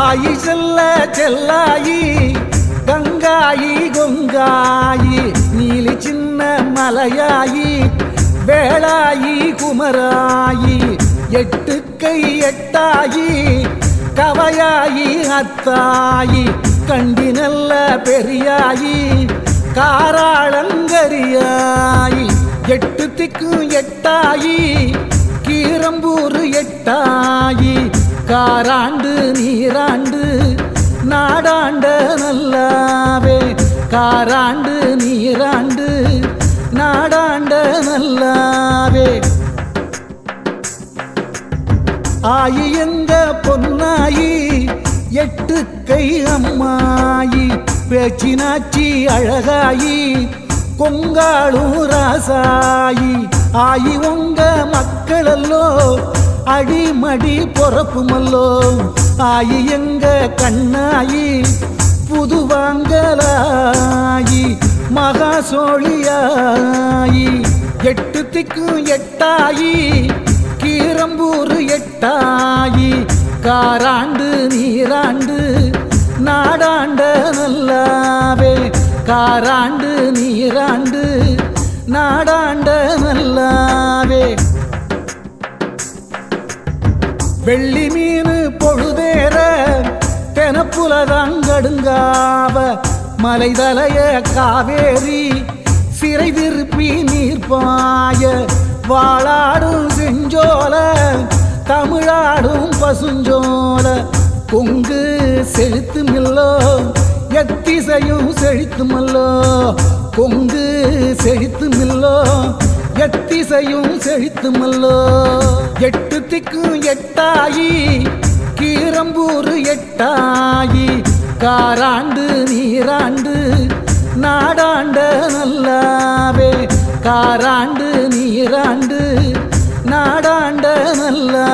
ஆயி செல்ல செல்லாயி கங்காயி கொங்காயி நீலி சின்ன மலையாயி வேளாயி குமராயி எட்டு கை எட்டாயி கவையாயி அத்தாயி கண்டி நல்ல பெரியாயி காராளங்கரியாயி எட்டு திக்கும் எட்டாயி கீரம்பூர் எட்டாயி. காராண்டு நீராண்டு நாடாண்ட நல்லாவே. காராண்டு நீராண்டு நாடாண்ட நல்லாவே. ஆயி எந்த பொன்னாயி எட்டு கை அம்மாயி. பேச்சினாச்சி அழகாயி கொங்காளூராசாயி ஆயி உங்க மக்களல்லோ அடிமடி பொறப்புமல்லோ ஆயி எங்க கண்ணாயி புது வாங்கலாயி மகா சோழியாயி எட்டு திக்கும் எட்டாயி கீரம்பூர் எட்டாயி. காராண்டு நீராண்டு நாடாண்ட நல்லாவே. காராண்டு நீராண்டு நாடாண்ட நல்லாவே. வெள்ளி மீன் பொழுதேற தெனப்புலதாங்கடுங்காவ மலைதலைய காவேரி சிறை திருப்பி நீர் வாழாடும் செஞ்சோல தமிழாடும் பசுஞ்சோல கொங்கு செழித்துமில்லோ எத்திசையும் செழித்துமல்லோ கொங்கு செழித்துமில்லோ எத்திசையும் செழித்துமல்லோ. எட்டு திக்கும் எட்டாயி கீரம்பூர் எட்டாயி. காராண்டு நீராண்டு நாடாண்ட நல்லாவே. காராண்டு நீராண்டு நாடாண்ட நல்லா